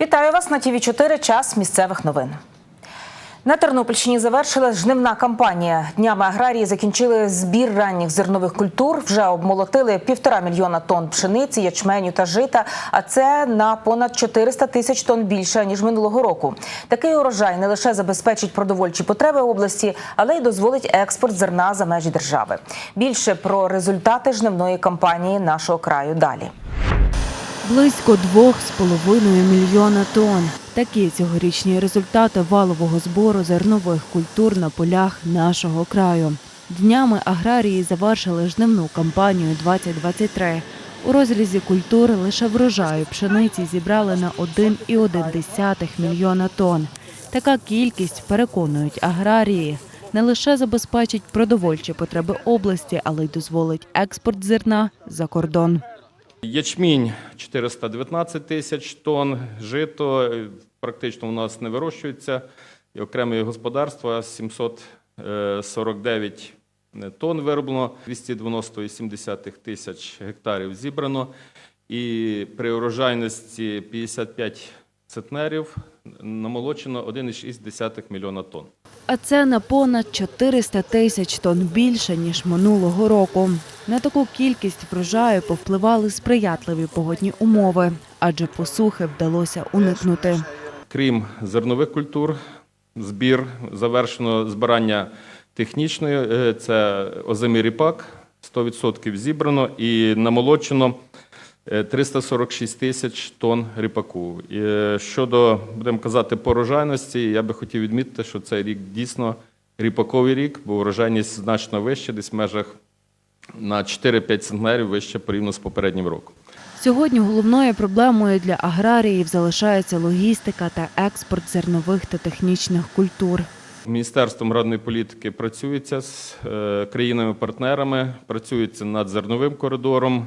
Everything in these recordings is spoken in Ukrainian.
Вітаю вас на ТІВІ 4 Час місцевих новин. На Тернопільщині завершилась жнивна кампанія. Днями аграрії закінчили збір ранніх зернових культур. Вже обмолотили півтора мільйона тонн пшениці, ячменю та жита. А це на понад 400 тисяч тонн більше ніж минулого року. Такий урожай не лише забезпечить продовольчі потреби області, але й дозволить експорт зерна за межі держави. Більше про результати жнивної кампанії нашого краю далі. Близько двох з половиною мільйона тонн. Такі цьогорічні результати валового збору зернових культур на полях нашого краю. Днями аграрії завершили жнивну кампанію 2023. У розрізі культур лише врожаю пшениці зібрали на 1,1 мільйона тонн. Така кількість, переконують аграрії, не лише забезпечить продовольчі потреби області, але й дозволить експорт зерна за кордон. Ячмінь 419 тисяч тонн, жито е, практично у нас не вирощується, і окремі господарства 749 тонн вироблено, 290,7 тисяч гектарів зібрано, і при урожайності 55 центнерів намолочено 1,6 мільйона тонн. А це на понад 400 тисяч тонн більше, ніж минулого року. На таку кількість врожаю повпливали сприятливі погодні умови, адже посухи вдалося уникнути. Крім зернових культур, збір завершено збирання технічної. е, Це озимий ріпак, 100% зібрано і намолочено 346 тисяч тонн ріпаку. І, е, Щодо, будемо казати, по урожайності, я би хотів відмітити, що цей рік дійсно ріпаковий рік, бо урожайність значно вища, десь в межах на 4-5 центнерів вище порівняно з попереднім роком. Сьогодні головною проблемою для аграріїв залишається логістика та експорт зернових та технічних культур. Міністерством аграрної політики працюється з е, країнами-партнерами, працюється над зерновим коридором.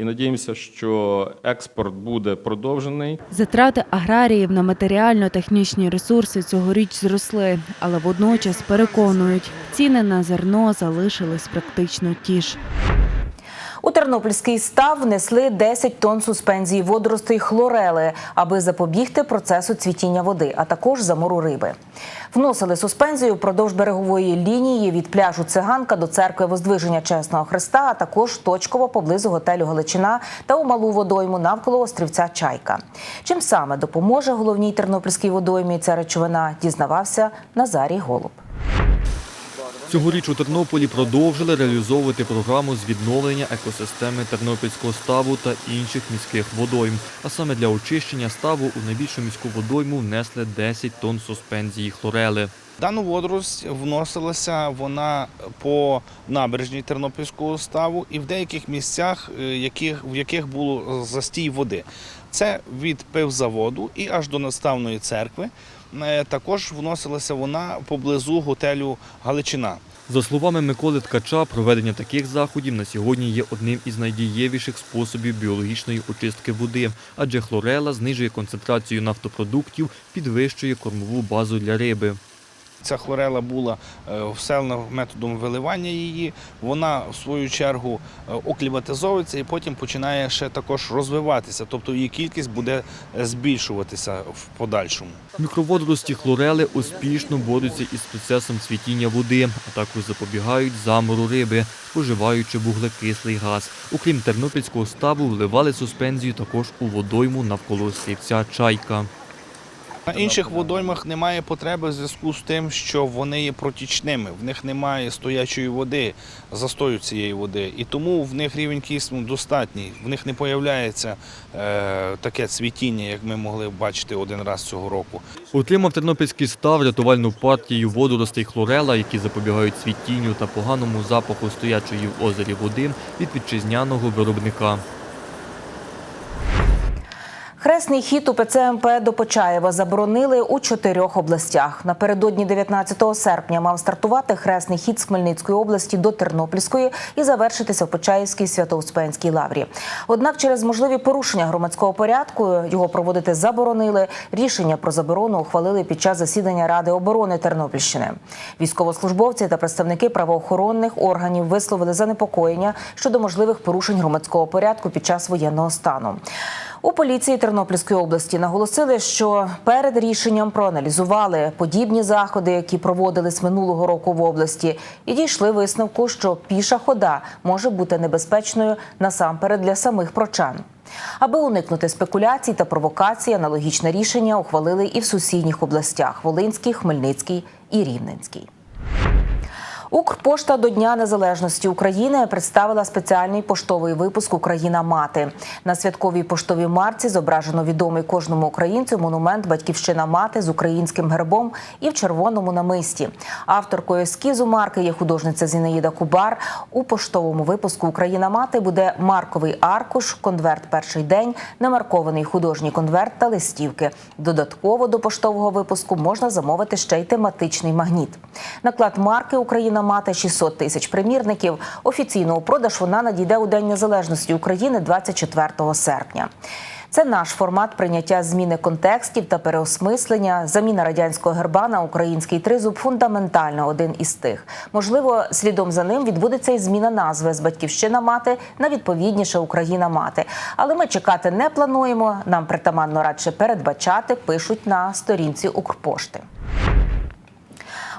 І надіємося, що експорт буде продовжений. Затрати аграріїв на матеріально-технічні ресурси цьогоріч зросли, але водночас переконують, ціни на зерно залишились практично ті ж. У Тернопільський став внесли 10 тонн суспензії водоростей хлорели, аби запобігти процесу цвітіння води, а також замору риби. Вносили суспензію впродовж берегової лінії від пляжу Циганка до церкви Воздвиження Чесного Христа, а також точково поблизу готелю Галичина та у малу водойму навколо острівця Чайка. Чим саме допоможе головній тернопільській водоймі ця речовина, дізнавався Назарій Голуб. Цьогоріч у Тернополі продовжили реалізовувати програму з відновлення екосистеми Тернопільського ставу та інших міських водойм. А саме для очищення ставу у найбільшу міську водойму внесли 10 тонн суспензії хлорели. Дану водорость вносилася вона по набережній Тернопільського ставу і в деяких місцях, е, яких, в яких було застій води. Це від пивзаводу і аж до наставної церкви. Е, Також вносилася вона поблизу готелю Галичина. За словами Миколи Ткача, проведення таких заходів на сьогодні є одним із найдієвіших способів біологічної очистки води, адже хлорела знижує концентрацію нафтопродуктів, підвищує кормову базу для риби. Ця хлорела була е, вселена методом виливання її. Вона в свою чергу е, окліматизовується і потім починає ще також розвиватися, тобто її кількість буде е, збільшуватися в подальшому. Мікроводорості хлорели успішно борються із процесом цвітіння води, а також запобігають замору риби, споживаючи вуглекислий газ. Окрім тернопільського ставу, вливали суспензію також у водойму навколо острівця Чайка. На інших водоймах немає потреби в зв'язку з тим, що вони є протічними, в них немає стоячої води, застою цієї води, і тому в них рівень кисню достатній. В них не появляється е, таке цвітіння, як ми могли бачити один раз цього року. Отримав тернопільський став рятувальну партію водоростей хлорела, які запобігають цвітінню та поганому запаху стоячої в озері води від вітчизняного виробника. Хресний хід у ПЦМП до Почаєва заборонили у чотирьох областях. Напередодні 19 серпня мав стартувати хресний хід з Хмельницької області до Тернопільської і завершитися в Почаївській Свято-Успенській лаврі. Однак, через можливі порушення громадського порядку його проводити заборонили. Рішення про заборону ухвалили під час засідання Ради оборони Тернопільщини. Військовослужбовці та представники правоохоронних органів висловили занепокоєння щодо можливих порушень громадського порядку під час воєнного стану. У поліції Тернопільської області наголосили, що перед рішенням проаналізували подібні заходи, які проводились минулого року в області, і дійшли висновку, що піша хода може бути небезпечною насамперед для самих прочан. Аби уникнути спекуляцій та провокацій, аналогічне рішення ухвалили і в сусідніх областях Волинській, Хмельницькій і Рівненській. Укрпошта до Дня Незалежності України представила спеціальний поштовий випуск Україна мати на святковій поштовій марці. Зображено відомий кожному українцю монумент Батьківщина мати з українським гербом і в червоному намисті. Авторкою ескізу марки є художниця Зінаїда Кубар. У поштовому випуску Україна мати буде марковий аркуш, конверт перший день, немаркований художній конверт та листівки. Додатково до поштового випуску можна замовити ще й тематичний магніт. Наклад марки Україна мати 600 тисяч примірників. Офіційно у продаж вона надійде у День Незалежності України 24 серпня. Це наш формат прийняття зміни контекстів та переосмислення. Заміна радянського герба на український тризуб фундаментально один із тих. Можливо, слідом за ним відбудеться і зміна назви з батьківщина мати на відповідніше Україна мати. Але ми чекати не плануємо. Нам притаманно радше передбачати, пишуть на сторінці Укрпошти.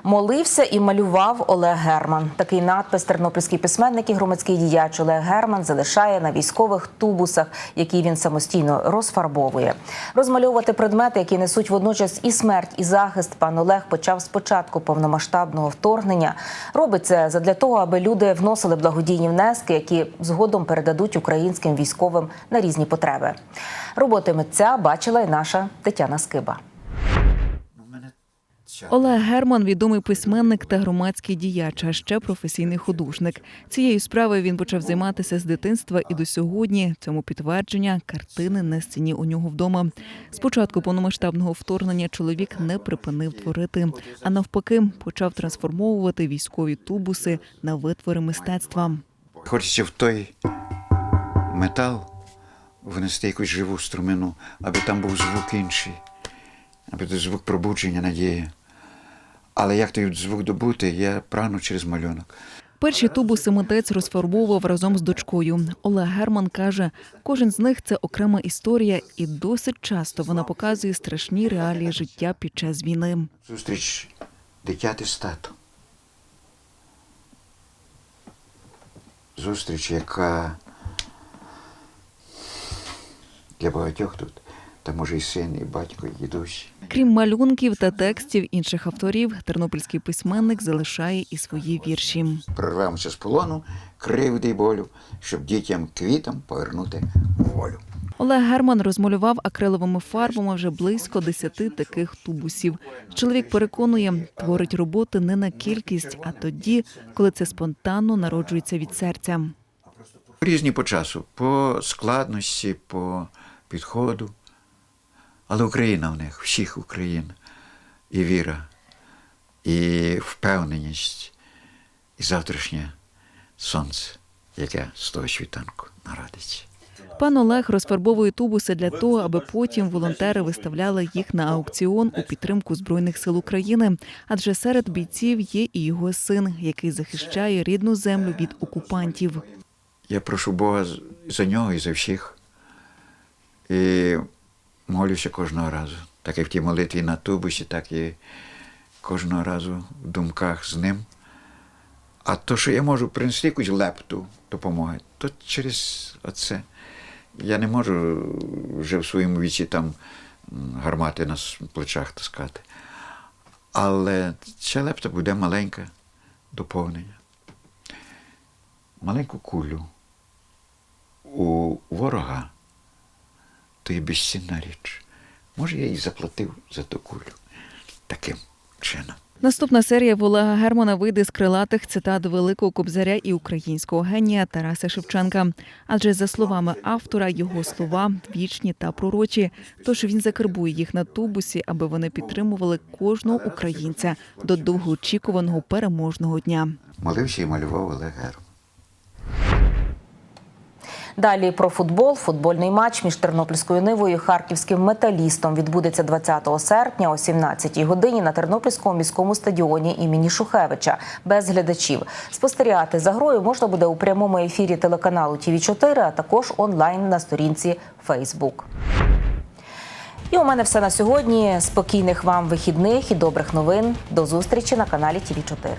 Молився і малював Олег Герман. Такий надпис тернопільський письменник і громадський діяч Олег Герман залишає на військових тубусах, які він самостійно розфарбовує. Розмальовувати предмети, які несуть водночас і смерть, і захист. Пан Олег почав з початку повномасштабного вторгнення. Робить це задля того, аби люди вносили благодійні внески, які згодом передадуть українським військовим на різні потреби. Роботи митця бачила і наша Тетяна Скиба. Олег Герман відомий письменник та громадський діяч, а ще професійний художник. Цією справою він почав займатися з дитинства і до сьогодні. Цьому підтвердження картини на стіні у нього вдома. Спочатку повномасштабного вторгнення чоловік не припинив творити, а навпаки, почав трансформовувати військові тубуси на витвори мистецтва. Хочеться в той метал внести якусь живу струмину, аби там був звук інший, аби той звук пробудження, надії. Але як той звук добути, я прагну через малюнок. Перші тубуси митець розфарбовував разом з дочкою. Олег Герман каже, кожен з них це окрема історія, і досить часто вона показує страшні реалії життя під час війни. Зустріч дитяти з татом. Зустріч, яка для багатьох тут, та може і син, і батько, і дідусь. Крім малюнків та текстів інших авторів, тернопільський письменник залишає і свої вірші. Прорвемося з полону, кривди й болю, щоб дітям квітам повернути волю. Олег Герман розмалював акриловими фарбами вже близько десяти таких тубусів. Чоловік переконує, творить роботи не на кількість, а тоді, коли це спонтанно народжується від серця. Різні по часу, по складності, по підходу. Але Україна в них, всіх Україн. І віра, і впевненість, і завтрашнє сонце, яке з того світанку народиться. Пан Олег розфарбовує тубуси для того, аби потім волонтери виставляли їх на аукціон у підтримку збройних сил України. Адже серед бійців є і його син, який захищає рідну землю від окупантів. Я прошу Бога за нього і за всіх. І молюся кожного разу. Так і в тій молитві на тубусі, так і кожного разу в думках з ним. А то, що я можу принести якусь лепту допомоги, то через оце. Я не можу вже в своєму віці там гармати на плечах таскати. Але ця лепта буде маленька доповнення. Маленьку кулю у ворога то є безцінна річ. Може, я і заплатив за ту кулю таким чином. Наступна серія в Олега Германа вийде з крилатих цитат великого кобзаря і українського генія Тараса Шевченка. Адже за словами автора, його слова вічні та пророчі. Тож він закарбує їх на тубусі, аби вони підтримували кожного українця до довгоочікуваного переможного дня. Молився і малював Олег Герман. Далі про футбол. Футбольний матч між Тернопільською Нивою і Харківським металістом відбудеться 20 серпня о 17 годині на Тернопільському міському стадіоні імені Шухевича без глядачів. Спостерігати за грою можна буде у прямому ефірі телеканалу ТВ 4 а також онлайн на сторінці Facebook. І у мене все на сьогодні. Спокійних вам вихідних і добрих новин. До зустрічі на каналі ТВ 4